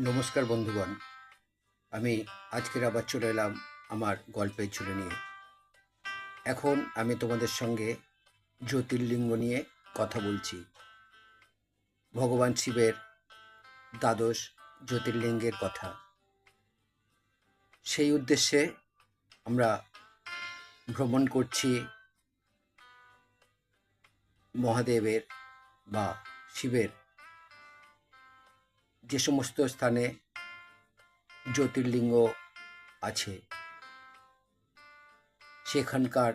নমস্কার বন্ধুগণ। আমি আজকের আবার চলে এলাম আমার গল্পের ঝুলে নিয়ে। এখন আমি তোমাদের সঙ্গে জ্যোতির্লিঙ্গ নিয়ে কথা বলছি। ভগবান শিবের দ্বাদশ জ্যোতির্লিঙ্গের কথা। সেই উদ্দেশ্যে আমরা ভ্রমণ করছি মহাদেবের বা শিবের যে সমস্ত স্থানে জ্যোতির্লিঙ্গ আছে, সেখানকার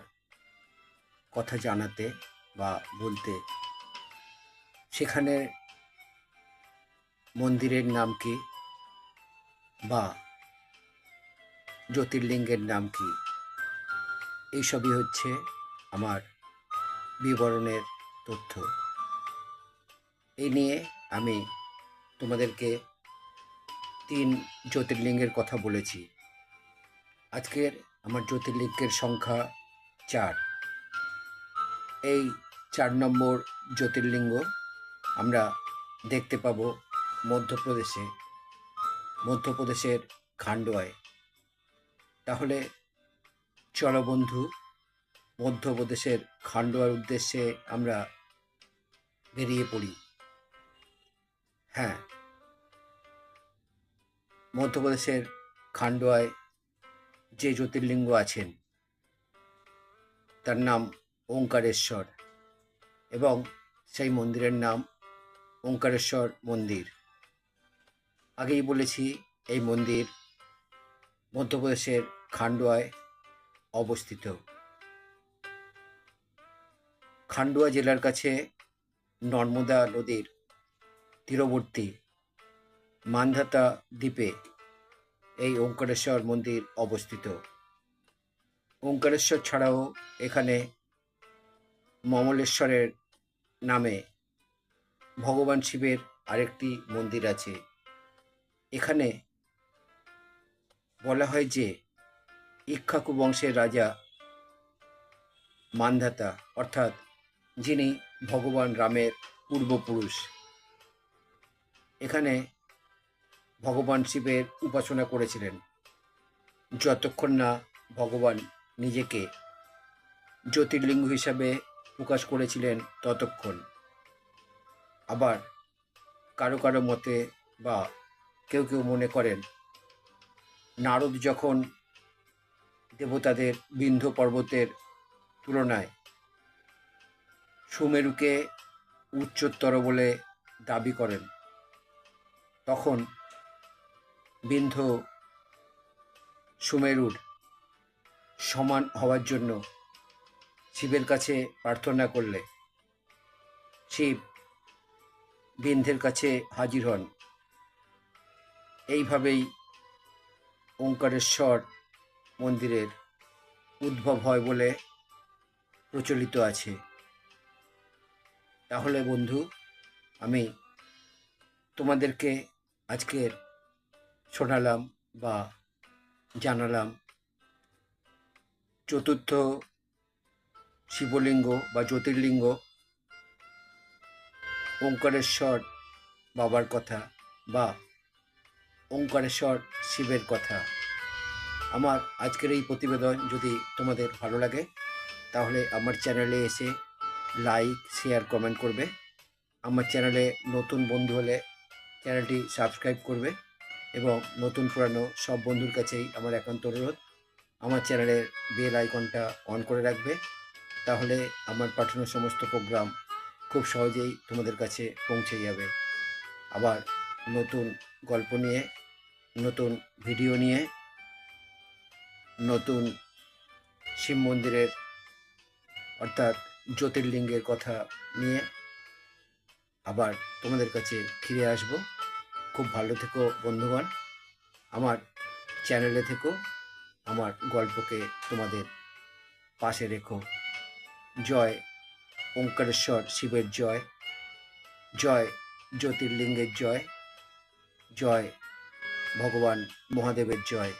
কথা জানাতে বা বলতে সেখানে মন্দিরের নাম কি বা জ্যোতির্লিঙ্গের নাম কি? এইসবই হচ্ছে আমার বিবরণের তথ্য। এই নিয়ে আমি তোমাদেরকে তিন জ্যোতির্লিঙ্গের কথা বলেছি। আজকের আমার জ্যোতির্লিঙ্গের সংখ্যা চার। এই চার নম্বর জ্যোতির্লিঙ্গ আমরা দেখতে পাব মধ্যপ্রদেশে, মধ্যপ্রদেশের খান্ডোয়ায়। তাহলে চলো বন্ধু, মধ্যপ্রদেশের খান্ডোয়ার উদ্দেশ্যে আমরা বেরিয়ে পড়ি। হ্যাঁ। মধ্যপ্রদেশের খান্ডোয়ায় যে জ্যোতির্লিঙ্গ আছেন, তার নাম ওঙ্কারেশ্বর এবং সেই মন্দিরের নাম ওঙ্কারেশ্বর মন্দির। আগেই বলেছি, এই মন্দির মধ্যপ্রদেশের খান্ডোয়ায় অবস্থিত। খান্ডোয়া জেলার কাছে নর্মদা নদীর তীরবর্তী মান্ধাতা দ্বীপে এই ওঙ্কারেশ্বর মন্দির অবস্থিত। ওঙ্কারেশ্বর ছাড়াও এখানে মমলেশ্বরের নামে ভগবান শিবের আরেকটি মন্দির আছে। এখানে বলা হয় যে ইক্ষাকু বংশের রাজা মান্ধাতা, অর্থাৎ যিনি ভগবান রামের পূর্বপুরুষ। এখানে ভগবান শিবের উপাসনা করেছিলেন। যতক্ষণ না ভগবান নিজেকে জ্যোতির্লিঙ্গ হিসাবে প্রকাশ করেছিলেন, ততক্ষণ। আবার কারও কারও মতে বা কেউ কেউ মনে করেন, নারদ যখন দেবতাদের বিন্ধ পর্বতের তুলনায় সুমেরুকে উচ্চতর বলে দাবি করেন তখন বিন্ধ সুমেরুর সমান হওয়ার জন্য শিবের কাছে প্রার্থনা করলে শিব বিন্ধের কাছে হাজির হন। এইভাবেই ওঙ্কারেশ্বর মন্দিরের উদ্ভব হয় বলে প্রচলিত আছে। তাহলে বন্ধু, আমি তোমাদেরকে আজকের শোনালাম বা জানালাম চতুর্থ শিবলিঙ্গ বা জ্যোতির্লিঙ্গ ওঙ্কারেশ্বর বাবার কথা বা ওঙ্কারেশ্বর শিবের কথা। আমার আজকের এই প্রতিবেদন যদি তোমাদের ভালো লাগে, তাহলে আমার চ্যানেলে এসে লাইক, শেয়ার, কমেন্ট করবে। আমার চ্যানেলে নতুন বন্ধু হলে চ্যানেলটি সাবস্ক্রাইব করবে এবং নতুন পুরানো সব বন্ধুর কাছেই আমার একান্ত অনুরোধ, আমার চ্যানেলের বেল আইকনটা অন করে রাখবে। তাহলে আমার পাঠানো সমস্ত প্রোগ্রাম খুব সহজেই তোমাদের কাছে পৌঁছে যাবে। আবার নতুন গল্প নিয়ে, নতুন ভিডিও নিয়ে, নতুন শিব মন্দিরের অর্থাৎ জ্যোতির্লিঙ্গের কথা নিয়ে আবার তোমাদের কাছে ফিরে আসব। খুব ভালো থেকো, বন্ধুগণ। আমার চ্যানেলে থেকো, আমার গল্পকে তোমাদের পাশে রেখো। জয় ওঙ্কারেশ্বর শিবের জয় জয় জ্যোতির্লিঙ্গের জয় জয় ভগবান মহাদেবের জয়।